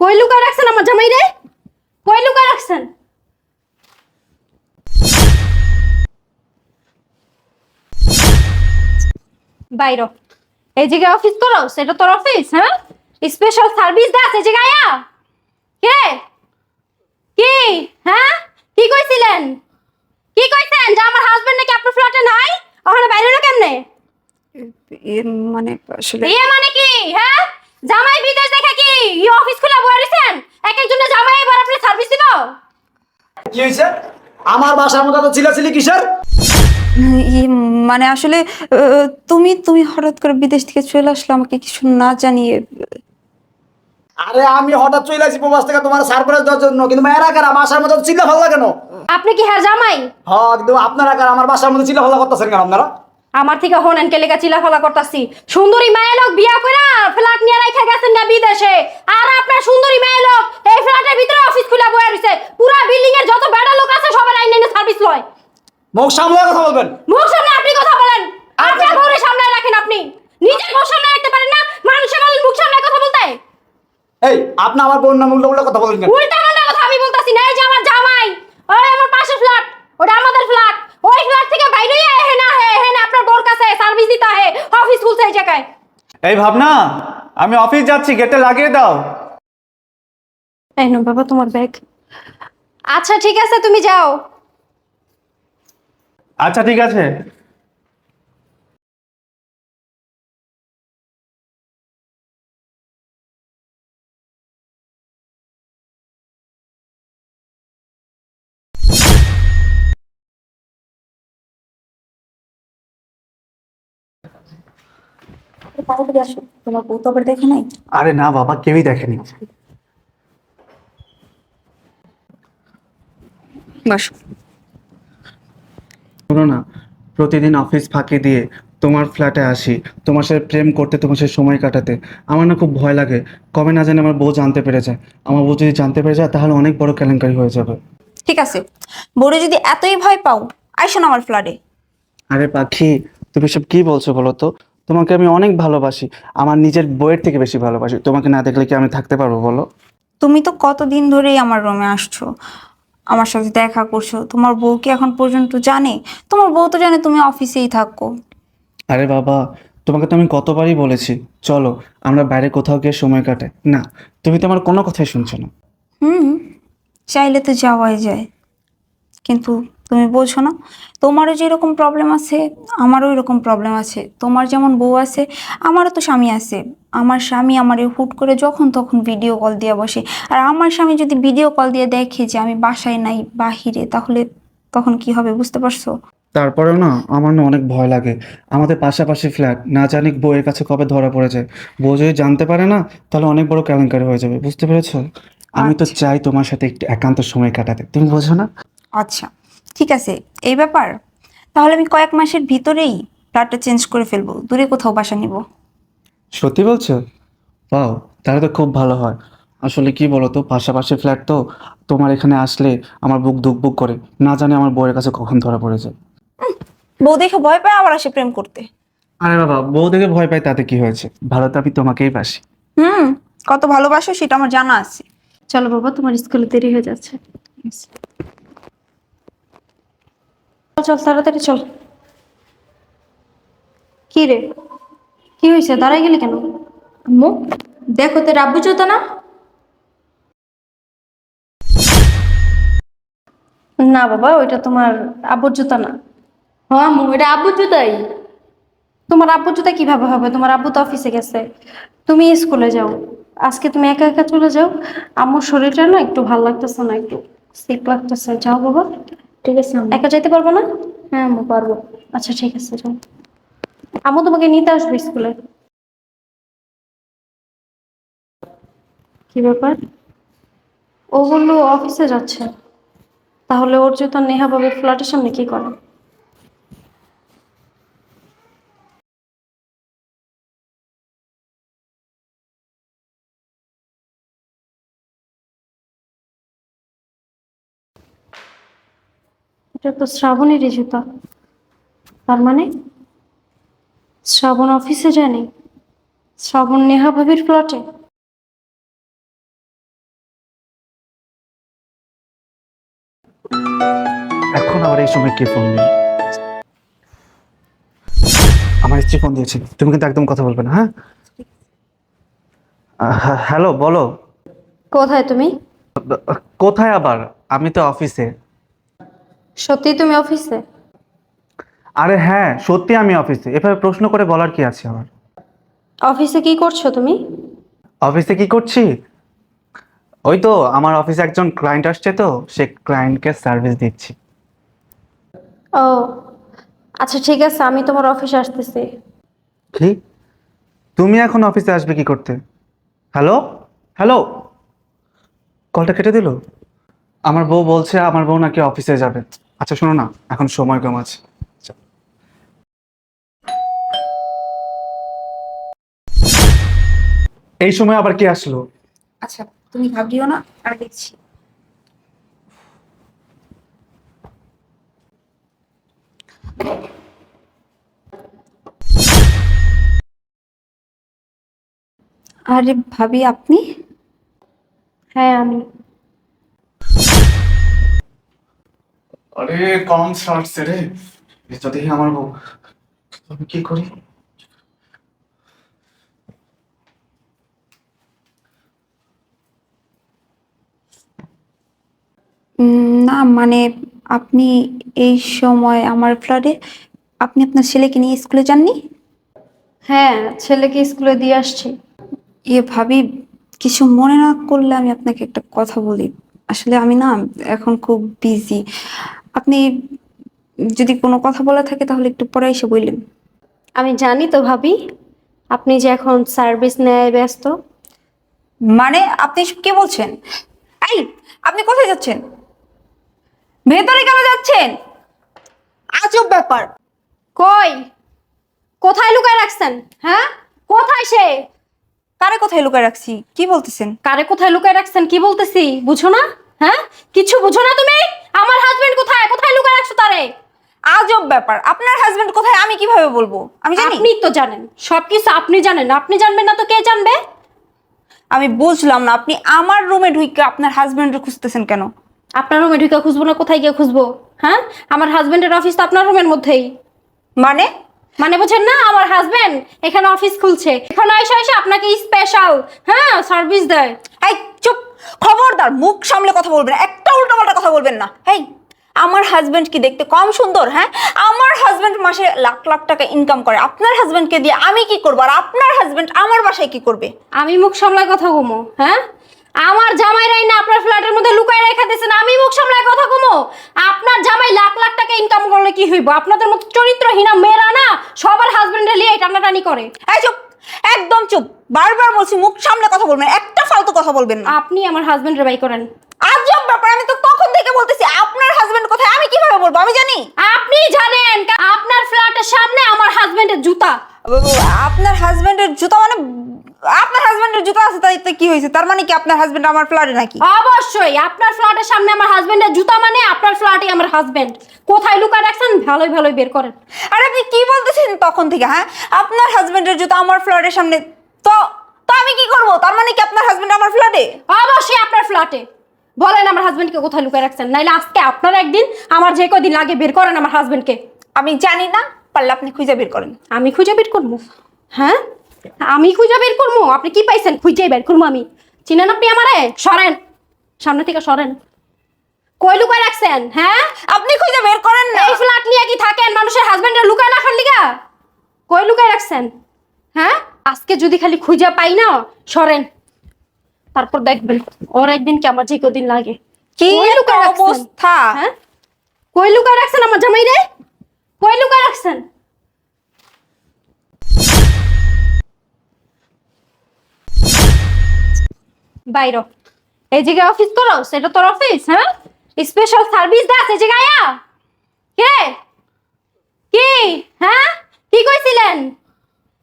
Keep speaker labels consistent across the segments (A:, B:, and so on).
A: কই লুকায় রাখছেন আমার জামাই রে? কই লুকায় রাখছেন? বাইর এই জায়গায় অফিস করো সেটা তোর অফিস হ্যাঁ? স্পেশাল সার্ভিস দাস এই জায়গায় আয়া কে? কি? হ্যাঁ? কি কইছিলেন? কি কইছেন? যে আমার হাজবেন্ড নাকি আপনার ফ্ল্যাটে নাই? ওখানে বাইরে কেমনে?
B: এ মানে আসলে
A: ইয়ে মানে কি? হ্যাঁ? জামাই বিদেশ দেখে কি ই অফিস খুলে বয়ে রয়েছেন এক একজনের জামাই এবার আপনি সার্ভিস দিব?
C: কি হয়েছে আমার বাসার মধ্যে তো ছিলাছিলি কিসের?
B: ই মানে আসলে আহ, তুমি তুমি হঠাৎ করে বিদেশ থেকে চলে আসলে আমাকে কিছু না জানিয়ে
C: আরে আমি হঠাৎ চলে আসি প্রবাস থেকে তোমার সারপ্রাইজ দেওয়ার জন্য কিন্তু মেয়েরা কারা? বাসার মধ্যে চিল্লা ভালো কেন?
A: আপনি কি হ্যাঁ জামাই?
C: হ্যাঁ কিন্তু আপনারা কারা? আমার বাসার মধ্যে চিল্লা ভালো করতেছেন কেন আপনারা?
A: আমার থেকে হোনেন কেলেকা চিলাফালা করতাছি। সুন্দরী মায়ের লোক বিয়া কইরা ফ্ল্যাট নিয়ে রাখা গেছেন না বিদেশে। আর আপনার সুন্দরী মায়ের লোক এই ফ্ল্যাটের ভিতরে অফিস খুলে বয়ে রইছে। পুরা বিল্ডিং এর যত বেড়া লোক আছে সবার আইন এনে সার্ভিস লয়।
C: মুখ সামলে কথা বলবেন।
A: মুখ সামনে আপনি কথা বলেন। আপনার বউরে সামনে রাখেন আপনি। নিজের বউ সামনে রাখতে পারেন না মানুষের বলেন মুখ সামনে কথা বলতে।
C: এই আপনি আমার বোন নাম উল্টো উল্টো কথা বলেন কেন?
A: উল্টা পাল্টা কথা আমি বলতাছি না এই যে আমার জামাই ওই আমার পাশের ফ্ল্যাট ওটা আমাদের ফ্ল্যাট ওই ফ্ল্যাট থেকে বাইরে হে না হে হে না আপনার বোর কাছে সার্ভিস দিতে হে অফিস খুলছে এই জায়গায়
D: এই ভাবনা আমি অফিস যাচ্ছি গেটে লাগিয়ে দাও।
A: এই নো বাবা তোমার ব্যাগ আচ্ছা ঠিক আছে তুমি যাও।
D: আচ্ছা ঠিক আছে।
B: তাড়াতাড়ি আসো তোমার বউ তো আবার দেখে নাই
D: আরে না বাবা কেউই দেখেনি। শোনো না প্রতিদিন অফিস ফাঁকি দিয়ে তোমার ফ্ল্যাটে আসি তোমার সাথে প্রেম করতে তোমার সাথে সময় কাটাতে। আমার না খুব ভয় লাগে কবে না জানি আমার বউ জানতে পেরে যায়। আমার বউ যদি জানতে পেরে যায় তাহলে অনেক বড় কেলেঙ্কারি হয়ে যাবে।
B: ঠিক আছে বউরে যদি এতই ভয় পাও আইসো না আমার ফ্ল্যাটে।
D: আরে পাখি তুমি সব কি বলছো বলো তো? তোমাকে আমি অনেক ভালোবাসি। আমার নিজের বইয়ের থেকে বেশি ভালোবাসি। তোমাকে না দেখলে কি আমি থাকতে পারব বলো?
B: তুমি তো কতদিন ধরেই আমার রুমে আসছো। আমার সাথে দেখা করছ। তোমার বউ কি এখন পর্যন্ত জানে? তোমার বউ তো জানে তুমি অফিসেই থাকো।
D: আরে বাবা তোমাকে তো আমি কতবারই বলেছি। চলো আমরা বাইরে কোথাও গিয়ে সময় কাটাই। না তুমি তো আমার কোনো কথাই শুনছো না।
B: হুম চাইলে তো যাওয়াই যায়। কিন্তু তুমি বোঝো না। তোমারও যেরকম প্রবলেম আছে আমারও এরকম প্রবলেম আছে। তোমার যেমন বউ আছে আমারও তো স্বামী আছে। আমার স্বামী আমারে হুট করে যখন তখন ভিডিও কল দিয়ে বসে। আর আমার স্বামী যদি ভিডিও কল দিয়ে দেখে যে আমি বাসায় নাই বাহিরে তাহলে তখন কি হবে বুঝতে পারছ?
D: তারপরেও না আমার না অনেক ভয় লাগে। আমাদের পাশাপাশি ফ্ল্যাট না জানি বউয়ের কাছে কবে ধরা পড়ে যায়। বউ যদি জানতে পারে না তাহলে অনেক বড় কেলেঙ্কারি হয়ে যাবে বুঝতে পেরেছ? আমি তো চাই তোমার সাথে একটু একান্ত সময় কাটাতে। তুমি বোঝো না?
B: আচ্ছা। ঠিক আছে এই ব্যাপার? তাহলে আমি কয়েক মাসের ভিতরেই ফ্ল্যাটটা চেঞ্জ করে ফেলব দূরে কোথাও বাসা নিব।
D: সত্যি বলছো? পাও তাহলে তো খুব ভালো হয়। আসলে কি বলো তো পাশাপাশি ফ্ল্যাট তো তোমার এখানে আসলে আমার বুক দুক বুক করে না জানি আমার বউয়ের কাছে কখন ধরা পড়ে যায়।
B: বউ দেখে ভয় পায় আবার আসে প্রেম করতে।
D: আরে বাবা বউ দেখে ভয় পায় তাতে কি হয়েছে? ভালো তো আমি তোমাকেই বাসি।
B: হুম কত ভালোবাসো সেটা আমার জানা আছে।
A: চলো বাবা তোমার স্কুলে দেরি হয়ে যাচ্ছে। চল, তাড়াতাড়ি চল। কি রে? কি হয়েছে? দাঁড়াই গেলি কেন? আম্মু দেখো তো রাব্বু না? না বাবা ওইটা তোমার আব্বুর জুতা না। হ্যাঁ আম্মু এটা আব্বুর জুতাই। তোমার আব্বুর জুতা কীভাবে হবে? তোমার আব্বু তো অফিসে গেছে। তুমি স্কুলে যাও। আজকে তুমি একা একা চলে যাও। আম্মুর শরীরটা না একটু ভালো লাগতেছে না একটু সিক লাগতেছে। যাও বাবা। ঠিক আছে একা যাইতে পারব না? হ্যাঁ আম্মু পারব। আচ্ছা ঠিক আছে যাও। আম্মু তোমাকে নিতে আসবে স্কুলে। কি ব্যাপার? ও বলল অফিসে যাচ্ছে। তাহলে ওর জুতা নেহা বাবের ফ্ল্যাটের সামনে কি করে? এটা তো শ্রাবণেরই জুতা। তার মানে? শ্রাবণ অফিসে জানি শ্রাবণ নেহা ভাবির প্লটে
D: এখন আবার এই সময় কে ফোন আমার স্ত্রী ফোন দিয়েছে। তুমি কিন্তু একদম কথা বলবে না হ্যাঁ? হ্যাঁ? হ্যালো বলো।
A: কোথায় তুমি?
D: কোথায় আবার? আমি তো অফিসে
A: সত্যি তুমি অফিসে?
D: আরে হ্যাঁ সত্যি আমি অফিসে। এভাবে প্রশ্ন করে বলার কি আছে আমার?
A: অফিসে কি করছ তুমি?
D: অফিসে কি করছি? ওই তো আমার অফিসে একজন ক্লায়েন্ট আসছে তো সে ক্লায়েন্টকে সার্ভিস দিচ্ছি।
A: ও আচ্ছা ঠিক আছে আমি তোমার অফিসে আসতেছি।
D: কি? তুমি এখন অফিসে আসবে কি করতে? হ্যালো? হ্যালো? কলটা কেটে দিল? আমার বউ বলছে আমার বউ নাকি অফিসে যাবে। আচ্ছা শোনো না এখন সময় কম আছে। এই সময় আবার কি আসলো?
B: আচ্ছা তুমি ভাবিও না আর দেখছি। আরে ভাবি আপনি?
A: হ্যাঁ আমি।
D: আরে কম ছাড়ছে রে। যদি আমার বউ। আমি কি করি?
B: উম, না মানে আপনি এই সময় আমার ফ্ল্যাটে আপনি আপনার ছেলেকে নিয়ে স্কুলে যাননি?
A: হ্যাঁ ছেলেকে স্কুলে দিয়ে আসছি।
B: ইয়ে ভাবি কিছু মনে না করলে আমি আপনাকে একটা কথা বলি। আসলে আমি না এখন খুব বিজি আপনি যদি কোনো কথা বলা থাকে তাহলে একটু পরে এসে বললেন।
A: আমি জানি তো ভাবি আপনি যে এখন সার্ভিস নেয় ব্যস্ত।
B: মানে আপনি এসব কি বলছেন? এই আপনি কোথায় যাচ্ছেন? ভেতরে কেন যাচ্ছেন? আজব ব্যাপার।
A: কই? কোথায় লুকায় রাখছেন? হ্যাঁ? কোথায় সে?
B: কারে কোথায় লুকায় রাখছি? কি বলতেছেন?
A: কারে কোথায় লুকায় রাখছেন? কি বলতেছি? বুঝো না? হ্যাঁ? কিছু বুঝো না তুমি? আমার হাজবেন্ড কোথায়? কোথায় লুকায় রাখছো তারে?
B: আজব ব্যাপার। আপনার হাজবেন্ড কোথায়? আমি কীভাবে বলব? আমি জানি?
A: আপনি তো জানেন। সবকিছু আপনি জানেন। আপনি জানবেন না তো কে জানবে?
B: আমি বুঝলাম না। আপনি আমার রুমে ঢুকে আপনার হাজবেন্ডের খুঁজতেছেন কেন?
A: আপনার রুমে ঢুকে খুঁজবো না? কোথায় গিয়ে খুঁজবো? হ্যাঁ? আমার হাজবেন্ডের অফিস তো আপনার রুমের মধ্যেই।
B: মানে?
A: মানে বুঝেন না? আমার হাজবেন্ড এখানে অফিস খুলছে। এখানে এসে এসে আপনাকে স্পেশাল হ্যাঁ সার্ভিস দেয়।
B: এই চুপ! খবরদার মুখ সামলে কথা বলবেন একটা উল্টোপাল্টা কথা বলবেন না। হেই আমার হাজবেন্ড কি দেখতে কম সুন্দর হ্যাঁ? আমার হাজবেন্ড মাসে লাখ লাখ টাকা ইনকাম করে আপনার হাজবেন্ডকে দিয়ে আমি কি করব? আর আপনার হাজবেন্ড আমার বাসায় কি করবে?
A: আমি মুখ সামলায় কথা কমো হ্যাঁ? আমার জামাইরাই না আপনার ফ্ল্যাটের মধ্যে লুকায় রেখে দিয়েছেন আমি মুখ সামলায় কথা কমো? আপনার জামাই লাখ লাখ টাকা ইনকাম করলে কি হইব? আপনাদের মতো চরিত্রহীনা মেয়েরা না সবার হাজবেন্ডে লিয়ে টানাটানি করে।
B: এই চুপ! একদম চুপ। বারবার বলছি মুখ সামনে কথা বলবেন একটা ফালতু কথা বলবেন না।
A: আপনি আমার হাজবেন্ডের বাই করেন।
B: আজব ব্যাপার আমি তো তখন থেকে বলতেছি আপনার হাজবেন্ড কোথায়? আমি কীভাবে বলব? আমি জানি।
A: আপনি জানেন আপনার ফ্ল্যাটের সামনে আমার হাজবেন্ডের জুতা।
B: আপনার হাজবেন্ডের জুতা মানে আপনার হাজবেন্ডের জুতা আছে তাই তো কি হয়েছে? তার মানে কি আপনার হাজবেন্ড আমার ফ্ল্যাটে নাকি?
A: অবশ্যই আপনার ফ্ল্যাটের সামনে আমার হাজবেন্ডের জুতা মানে আপনার ফ্ল্যাটে আমার হাজবেন্ড কোথায় লুকায় রাখছেন? ভালোই ভালোই বের করেন।
B: আর আপনি কি বলতেছেন তখন থেকে হ্যাঁ? আপনার হাজবেন্ডের জুতা আমার ফ্ল্যাটের সামনে তো তো আমি কি করব? তার মানে কি আপনার হাজবেন্ড আমার ফ্ল্যাটে
A: অবশ্যই আপনার ফ্ল্যাটে বলেন আমার হাজবেন্ডকে কোথায় লুকায় রাখছেন? নাইলে আজকে আপনার একদিন আমার যে কদিন লাগে বের করেন আমার হাজবেন্ডকে
B: আমি জানি না পারলে আপনি খুঁজে বের করেন।
A: আমি খুঁজে বের করব? হ্যাঁ? আমি খুঁজে বের করব? আপনি কি পাইছেন? খুঁজে বের করব আমি। চিনেন আপনি আমারে? সরেন। সামনে থেকে সরেন। কই লুকায় রাখছেন? হ্যাঁ?
B: আপনি খুঁজে বের করেন না।
A: এই ফ্ল্যাট নিয়ে কি থাকেন? মানুষের হাজবেন্ডের লুকায় রাখার লিগা কই লুকায় রাখছেন? হ্যাঁ? আজকে যদি খালি খুঁজে পাই না সরেন। তারপর দেখবেন ওর একদিন কি আমার যে কদিন লাগে।
B: কি অবস্থা।
A: হ্যাঁ? কই লুকায় রাখছেন আমার জামাই রে কই লুকায় রাখছেন? বাইর এই জায়গায় অফিস করো সেটা তোর অফিস হ্যাঁ? স্পেশাল সার্ভিস দাস এই জায়গায় আয়া। কে? কি? হ্যাঁ? কি কইছিলেন?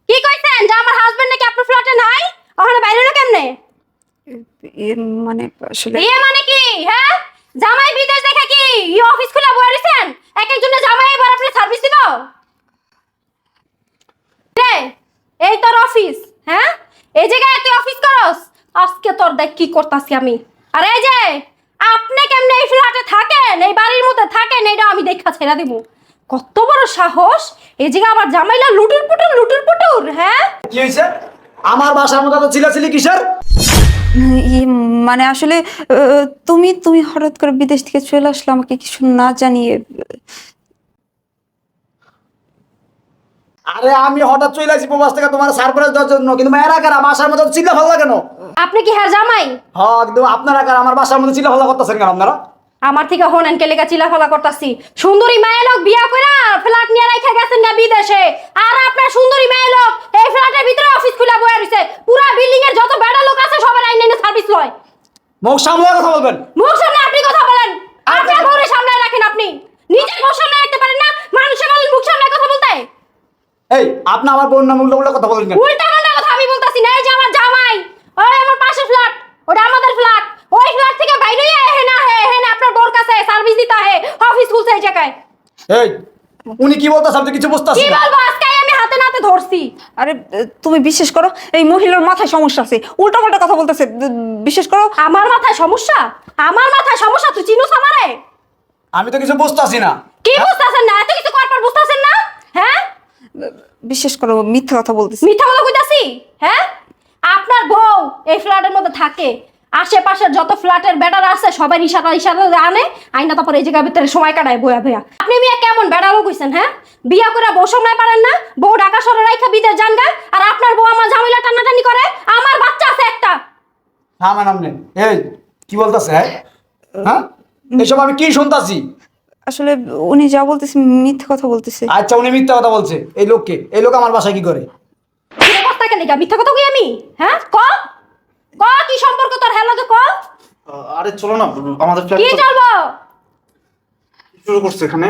A: কি কইছেন? যে আমার হাজবেন্ড নাকি আপনার ফ্ল্যাটে নাই? ওখানে বাইরে না কেমনে?
B: মানে আসলে
A: বিয়ে মানে কি? হ্যাঁ? জামাই বিদেশ দেখে কি? ই অফিস খুলে বয়ে রয়েছেন এক একজনের জামাই এবার আপনি সার্ভিস দিল? রে, এই তোর অফিস হ্যাঁ? এই জায়গায় তুই অফিস করস? আজকে তোর দেখ কি করতাছি আমি। আর এই যে, আপনি কেমনে এই ফ্ল্যাটে থাকেন, এই বাড়ির মধ্যে থাকেন এটা আমি দেখা ছেড়া দিব। কত বড় সাহস, এই জায়গা আমার জামাইলা লুটুর পুটুর লুটুর পুটুর হ্যাঁ?
C: কি হয়েছে? আমার বাসার মধ্যে তো ছিলাছিলি কিসের?
B: ই মানে আসলে তুমি তুমি হঠাৎ করে বিদেশ থেকে চলে আসলে আমাকে কিছু না জানিয়ে
C: আরে আমি হঠাৎ চলে আসি প্রবাস থেকে তোমার সারপ্রাইজ দেওয়ার জন্য কিন্তু মেয়েরা কারা বাসার মধ্যে চিল্লা ভালো কেন?
A: আপনি কি হ্যাঁ জামাই?
C: হ্যাঁ কিন্তু আপনারা কারা আমার বাসার মধ্যে চিল্লা ভালো করতেছেন কেন আপনারা?
A: আমার থেকে হনেন কে লেগা চিলাফালা করতাছি। সুন্দরী মায়ের লোক বিয়া কইরা ফ্ল্যাট নিয়ে রাইখা গেছেন না বিদেশে। আর আপনার সুন্দরী মায়ের লোক এই ফ্ল্যাটের ভিতরে অফিস খুলে বয়ে রইছে পুরা বিল্ডিং এর যত বেড়া লোক আছে সবার আইন এনে সার্ভিস লয়
C: মুখ সামলে কথা বলবেন।
A: মুখ সামনে আপনি কথা বলেন। আপনার ঘরে সামনে রাখেন আপনি। নিজের ঘর সামনে রাখতে পারেন না মানুষের বলেন মুখ সামনে কথা বলতে।
C: এই আপনি আমার বোন নাম উল্টো উল্টো কথা বলেন কেন?
A: উল্টা পাল্টা কথা আমি বলতাছি না এই যে আমার জামাই ওই আমার পাশের ফ্ল্যাট ওটা আমাদের ফ্ল্যাট ওই ফ্ল্যাট থেকে বাইরে হে না হে হে না আপনার বোর কাছে সার্ভিস দিতে হে অফিস খুলছে এই জায়গায়।
C: এই উনি কি বলতেছে তো কিছু
A: কি বলব আজকে ধরছি
B: আরে তুমি বিশ্বাস করো এই মহিলার মাথায় সমস্যা আছে। উল্টা পাল্টা কথা বলতেছে বিশ্বাস করো।
A: আমার মাথায় সমস্যা? আমার মাথায় সমস্যা? তুই চিনুস আমারে?
C: আমি তো কিছু বুঝতাছি না।
A: কি বুঝতাছেন না? এত কিছু করার পর বুঝতাছেন না? হ্যাঁ?
B: বিশ্বাস করো মিথ্যা কথা বলতেছি।
A: মিথ্যা কথা কইতাছি? হ্যাঁ? আপনার বউ এই ফ্ল্যাটের মধ্যে থাকে। আশেপাশের যত ফ্ল্যাটের বেটার আছে সবাই ইশারা ইশারা আনে। আইনা তারপর এই জায়গার ভিতরে সময় কাটায় বয়া ভয়া। আপনি মিয়া কেমন বেড়া লোক হইছেন হ্যাঁ? বিয়া করে বউ সময় পারেন না? বউ ঢাকা শহরে রাইখা বিদেশ যান গা আর আপনার বউ আমার ঝামেলা টানাটানি করে? আমার বাচ্চা আছে একটা।
C: হ্যাঁ ম্যাডাম এই কি বলতেছে হ্যাঁ? হ্যাঁ? এসব আমি কি শুনতাছি?
B: আসলে উনি যা বলতেছে মিথ্যা কথা বলতেছে।
C: আচ্ছা উনি মিথ্যা কথা বলছে। এই লোককে এই লোক আমার বাসায় কি করে?
A: কি কথা কেন মিথ্যা কথা কই আমি? হ্যাঁ? ক? ক কি সম্পর্ক তোর? হ্যালো ক?
D: আরে চলো না আমাদের ফ্ল্যাট
A: কি চলবো?
D: শুরু করছে এখানে?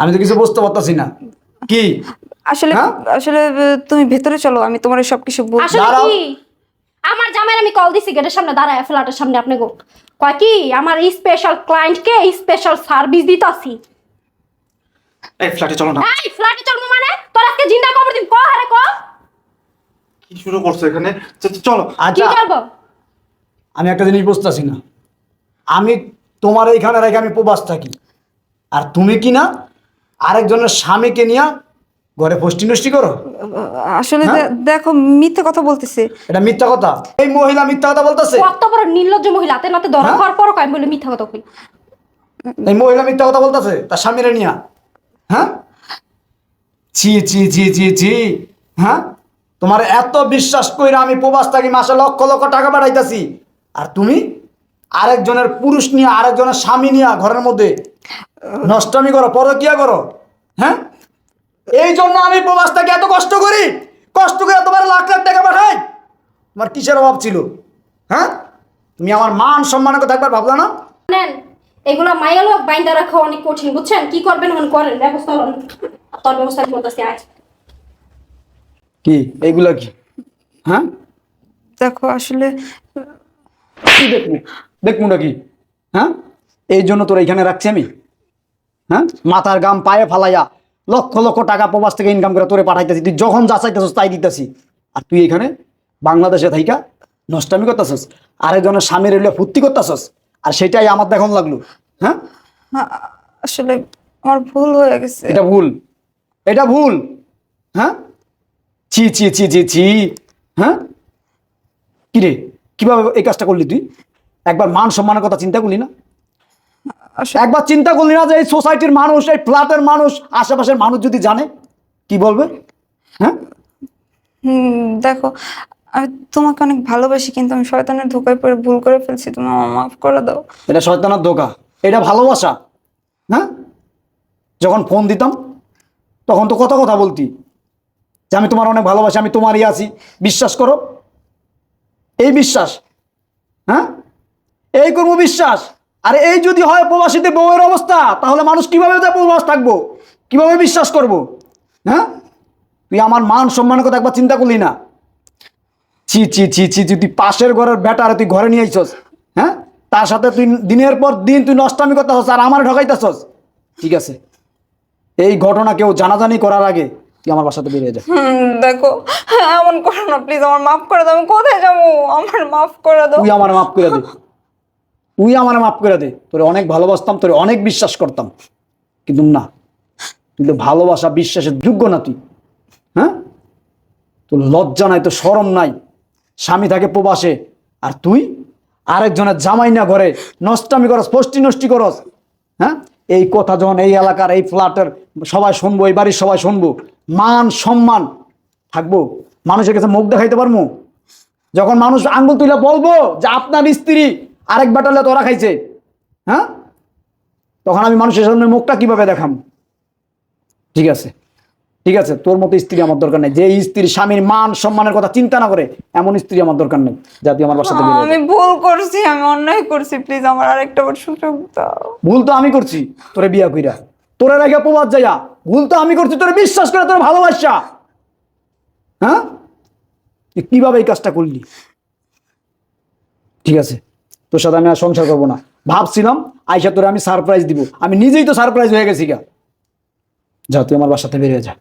C: আমি তো কিছু বুঝতে পারতাছি না। কি?
B: আসলে
C: হ্যাঁ?
B: আসলে তুমি ভেতরে চলো আমি তোমার সবকিছু বলছি
A: আসলে
C: দাঁড়াও।
A: কি? আমার জামাইয়ের আমি কল দিছি গেটের সামনে দাঁড়ায় ফ্ল্যাটের সামনে আপনি গো কয় কি? আমার স্পেশাল ক্লায়েন্টকে স্পেশাল সার্ভিস দিতাছি?
D: এই ফ্ল্যাটে চলো না।
A: এই ফ্ল্যাটে চলবো মানে? তোর আজকে জিন্দা কবর দিন ক হারে ক?
D: কি শুরু করছ এখানে? চ- চলো।
A: কি
C: আচ্ছা আমি একটা জিনিস বুঝতেছি না। আমি তোমার এইখানে রেখে আমি প্রবাস থাকি। আর তুমি কি না? আরেকজনের স্বামীকে নিয়ে ঘরে ফষ্টি নষ্টি করো?
B: আসলে
C: হ্যাঁ?
B: দে- দেখো মিথ্যা কথা বলতেছে।
C: এটা মিথ্যা কথা। এই মহিলা মিথ্যা কথা বলতেছে?
A: কত বড় নির্লজ্জ মহিলা হাতে নাতে ধরা
C: হ্যাঁ?
A: হওয়ার পরও কয় বলে মিথ্যা কথা কই
C: এই মহিলা মিথ্যা কথা বলতেছে? তার স্বামীরে নিয়া। হ্যাঁ? ছি ছি ছি ছি ছি। হ্যাঁ? তোমার এত বিশ্বাস কইরা আমি প্রবাস থাকি, মাসে লক্ষ লক্ষ টাকা পাঠাইতেছি। আর তুমি? আরেকজনের পুরুষ নিয়ে, আরেকজনের স্বামী নিয়ে ঘরের মধ্যে নষ্টমী করো, পরকিয়া করো হ্যাঁ? এই জন্য আমি প্রবাস থাকি, এত কষ্ট করি? কষ্ট করে তোমার লাখ লাখ টাকা পাঠাই? তোমার কিসের অভাব ছিল? হ্যাঁ? তুমি আমার মান সম্মানের কথা একবার ভাবলা না?
A: নেন, এগুলো মাইয়া লোক বাইন্দা রাখা অনেক কঠিন, বুঝছেন? কি করবেন করেন, ব্যবস্থা তোর ব্যবস্থা করতেছি আজ।
C: কি? এইগুলা কি? হ্যাঁ?
B: দেখো আসলে
C: কি দেখব? না কি? হ্যাঁ? এই জন্য তোর এইখানে রাখছি আমি? হ্যাঁ? মাথার গাম পায়ে ফালাইয়া লক্ষ লক্ষ টাকা প্রবাস থেকে ইনকাম করে তোরে পাঠাইতেছি। তুই যখন যা চাইতেছিস তাই দিতেছি। আর তুই এখানে বাংলাদেশে থাইকা নষ্টামি করতেছস আরেকজনের স্বামীর এলে ফুর্তি করতেছস আর সেটাই আমার দেখুন লাগল। হ্যাঁ?
B: আ- আসলে আমার ভুল হয়ে গেছে।
C: এটা ভুল। এটা ভুল। হ্যাঁ? ছি ছি ছি ছি ছি। হ্যাঁ? কিরে কীভাবে এই কাজটা করলি তুই? একবার মান সম্মানের কথা চিন্তা করলি না? একবার চিন্তা করলি না যে এই সোসাইটির মানুষ এই ফ্ল্যাটের মানুষ আশেপাশের মানুষ যদি জানে কি বলবে? হ্যাঁ?
B: হুম, দেখো আমি তোমাকে অনেক ভালোবাসি কিন্তু আমি শয়তানের ধোকায় পড়ে ভুল করে ফেলছি তুমি আমার মাফ করে দাও।
C: এটা শয়তানের ধোকা। এটা ভালোবাসা। হ্যাঁ? যখন ফোন দিতাম তখন তো কত কথা বলতি। যে আমি তোমার অনেক ভালোবাসি, আমি তোমারই আছি। বিশ্বাস করো? এই বিশ্বাস হ্যাঁ? এই করব বিশ্বাস। আর এই যদি হয় প্রবাসীতে বউয়ের অবস্থা, তাহলে মানুষ কীভাবে প্রবাস থাকব? কীভাবে বিশ্বাস করব? হ্যাঁ? তুই আমার মান সম্মানের কথা একবার চিন্তা করলি না? ছি ছি ছি ছি তুই পাশের ঘরের বেটারে তুই ঘরে নিয়ে আইছস হ্যাঁ? তার সাথে তুই দিনের পর দিন তুই নষ্টামি করতেছস আর আমার ঢকাইতেছস ঠিক আছে। এই ঘটনা কেউ জানাজানি করার আগে তুই আমার বাসাতে বেরিয়ে যা।
B: দেখো এমন করো না প্লিজ আমার মাফ করে দাও আমি কোথায় যাব? আমার মাফ করে দাও।
C: তুই আমার মাফ করে দে। তুই আমার মাফ করে দে। তোরে অনেক ভালোবাসতাম তোরে অনেক বিশ্বাস করতাম। কিন্তু না ভালোবাসা বিশ্বাসের যোগ্য না তুই। হ্যাঁ? তোর লজ্জা নাই তো সরম নাই। স্বামী থাকে প্রবাসে আর তুই আরেকজনের জামাই না ঘরে নষ্টামি করস ফষ্টি নষ্টি করস। হ্যাঁ? এই কথা যখন এই এলাকার, এই ফ্ল্যাটের সবাই শুনব, এই বাড়ির সবাই শুনব, মান সম্মান থাকব। মানুষের কাছে মুখ দেখাইতে পারব যখন মানুষ আঙ্গুল তুলে বলব যে আপনার স্ত্রী আরেক ব্যাটালে তোরা খাইছে হ্যাঁ? তখন আমি মানুষের সামনে মুখটা কীভাবে দেখাম? ঠিক আছে। ঠিক আছে তোর মতো স্ত্রী আমার দরকার নেই। যে স্ত্রী স্বামীর মান সম্মানের কথা চিন্তা না করে এমন স্ত্রী আমার দরকার নেই যাতে আমার বাসাতে
B: আমি ভুল করছি আমি অন্যায় করছি প্লিজ আমার আরেকটা বার সুযোগ দাও।
C: ভুল তো আমি করছি তোরে বিয়া কইরা। তোরে রেখে প্রবাদ যাইয়া ভুল তো আমি করছি তোরে বিশ্বাস করে তোর ভালোবাসা। হ্যাঁ? কীভাবে এই কাজটা করলি? ঠিক আছে তোর সাথে আমি আর সংসার করব না। ভাবছিলাম আইসা তোরে আমি সারপ্রাইজ দিব। আমি নিজেই তো সারপ্রাইজ হয়ে গেছি গা। যা তুই আমার বাসাতে বেরিয়ে যা।